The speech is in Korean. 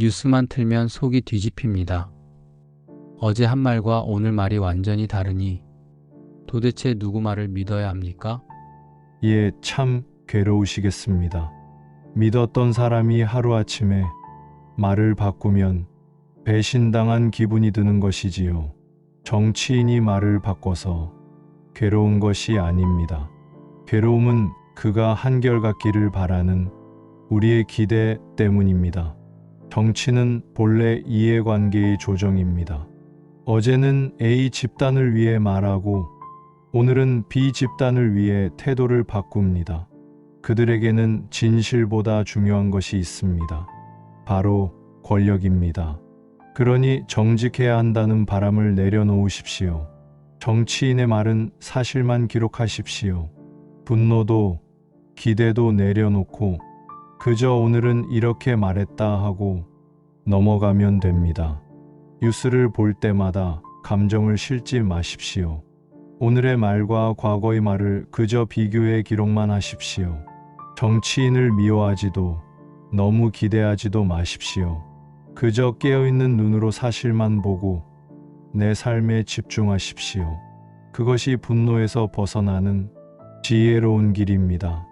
뉴스만 틀면 속이 뒤집힙니다. 어제 한 말과 오늘 말이 완전히 다르니 도대체 누구 말을 믿어야 합니까? 예, 참 괴로우시겠습니다. 믿었던 사람이 하루아침에 말을 바꾸면 배신당한 기분이 드는 것이지요. 정치인이 말을 바꿔서 괴로운 것이 아닙니다. 괴로움은 그가 한결같기를 바라는 우리의 기대 때문입니다. 정치는 본래 이해관계의 조정입니다. 어제는 A 집단을 위해 말하고 오늘은 B 집단을 위해 태도를 바꿉니다. 그들에게는 진실보다 중요한 것이 있습니다. 바로 권력입니다. 그러니 정직해야 한다는 바람을 내려놓으십시오. 정치인의 말은 사실만 기록하십시오. 분노도 기대도 내려놓고 그저 오늘은 이렇게 말했다 하고 넘어가면 됩니다. 뉴스를 볼 때마다 감정을 실지 마십시오. 오늘의 말과 과거의 말을 그저 비교해 기록만 하십시오. 정치인을 미워하지도 너무 기대하지도 마십시오. 그저 깨어있는 눈으로 사실만 보고 내 삶에 집중하십시오. 그것이 분노에서 벗어나는 지혜로운 길입니다.